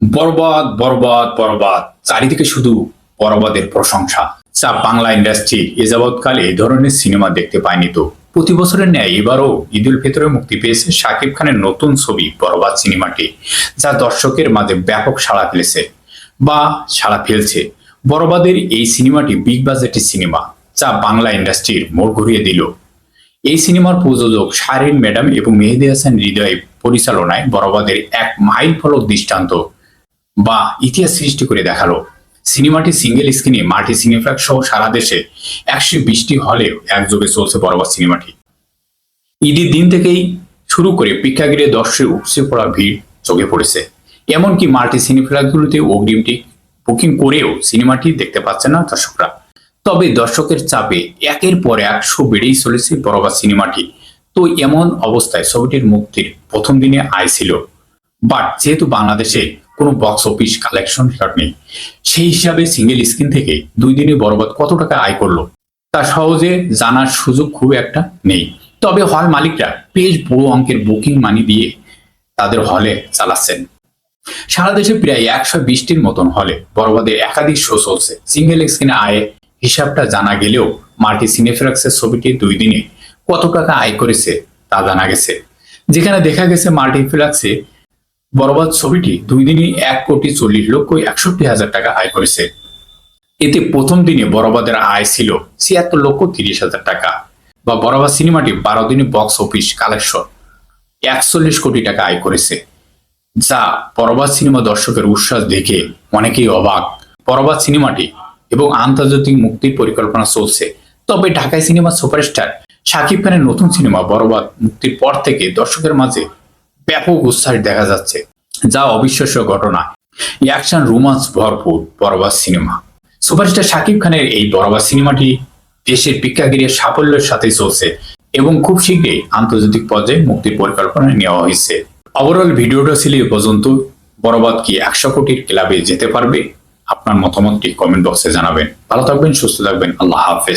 বরবাদ বরবাদ বরবাদ। চারিদিকে শুধু বরবাদের প্রশংসা। যা বাংলা ইন্ডাস্ট্রি এ যাবৎকালে এই ধরনের সিনেমা দেখতে পায়নি তো। প্রতি বছরের ন্যায় এবারও ঈদুল ফিতরে মুক্তি পেয়েছে শাকিব খানের নতুন ছবি, বরবাদ সিনেমাটি, যা দর্শকের মাঝে ব্যাপক সাড়া ফেলেছে বা সাড়া ফেলছে। বরবাদের এই সিনেমাটি বিগ বাজেটের সিনেমা, যা বাংলা ইন্ডাস্ট্রির মোড় ঘুরিয়ে দিল। এই সিনেমার প্রযোজক শারিন ম্যাডাম এবং মেহেদি হাসান হৃদয় পরিচালনায় বরবাদের এক মাইল ফলক দৃষ্টান্ত বা ইতিহাস সৃষ্টি করে দেখাল। সিনেমাটি সিঙ্গেল স্ক্রিনে মাল্টি সিনেপ্লেক্স সহ সারা দেশে একশো বিশটি হলেও একযোগে চলছে বরাবর সিনেমাটি। ঈদের দিন থেকেই শুরু করে প্রেক্ষাগৃহে দর্শকের উপচে পড়া ভিড় চোখে পড়েছে। এমনকি মাল্টি সিনেপ্লেক্সগুলোতে অগ্রিমটি বুকিং করেও সিনেমাটি দেখতে পাচ্ছে না দর্শকরা। তবে দর্শকের চাপে একের পর এক শো বেড়েই চলেছে বরাবর সিনেমাটি। তো এমন অবস্থায় ছবিটির মুক্তির প্রথম দিনে আয় ছিল। বাট যেহেতু বাংলাদেশে কোনো বক্স অফিস কালেকশন রেকর্ড নেই। সেই হিসাবে সিঙ্গেল স্ক্রিন থেকে দুই দিনে বরবাদ কত টাকা আয় করল? তা সহজে জানার সুযোগ খুব একটা নেই। তবে হল মালিকরা বেশ বড় অঙ্কের বুকিং মানি দিয়ে তাদের হলে চালাচ্ছেন। সারা দেশে প্রায় একশো বিশটির মতন হলে বরবাদের একাধিক শো চলছে। সিঙ্গেল স্ক্রিনে আয়ে হিসাবটা জানা গেলেও মাল্টি সিনেফ্লেক্সের ছবিটি দুই দিনে কত টাকা আয় করেছে তা জানা গেছে। যেখানে দেখা গেছে মাল্টিপ্লেক্সে বরবাদ ছবিটি দুই দিনে এক কোটি চল্লিশ লক্ষ একষট্টি হাজার টাকা আয় করেছে। এতে প্রথম দিনে বরবাদের আয় ছিল ছিয়াত্তর লক্ষ তিরিশ হাজার টাকা বা বরবাদ সিনেমাটি বারো দিনে বক্স অফিস কালেকশন একচল্লিশ কোটি টাকা আয় করেছে, যা পরবাদ সিনেমা দর্শকের উচ্ছ্বাস দেখে অনেকেই অবাক। পরবাদ সিনেমাটি এবং আন্তর্জাতিক মুক্তির পরিকল্পনা চলছে, তবে ঢাকায় সিনেমা সুপারস্টার শাকিব খানের নতুন সিনেমা বরবাদ মুক্তির পর থেকে দর্শকের মাঝে ব্যাপক উৎসাহ দেখা যাচ্ছে। যা অবিশ্বাস্য ঘটনা। অ্যাকশন রোমান্স ভরপুর বরবাদ সিনেমা। সুপারস্টার শাকিব খানের এই বরবাদ সিনেমাটি দেশের প্রেক্ষাগৃহের সাফল্যের সাথে চলছে এবং খুব শীঘ্রই আন্তর্জাতিক পর্যায়ে মুক্তির পরিকল্পনা নেওয়া হয়েছে। ওভারঅল ভিডিওটা ছিল পর্যন্ত। বরবাদ কি একশো কোটির ক্লাবে যেতে পারবে? আপনার মতামতটি কমেন্ট বক্সে জানাবেন। ভালো থাকবেন, সুস্থ থাকবেন। আল্লাহ হাফেজ।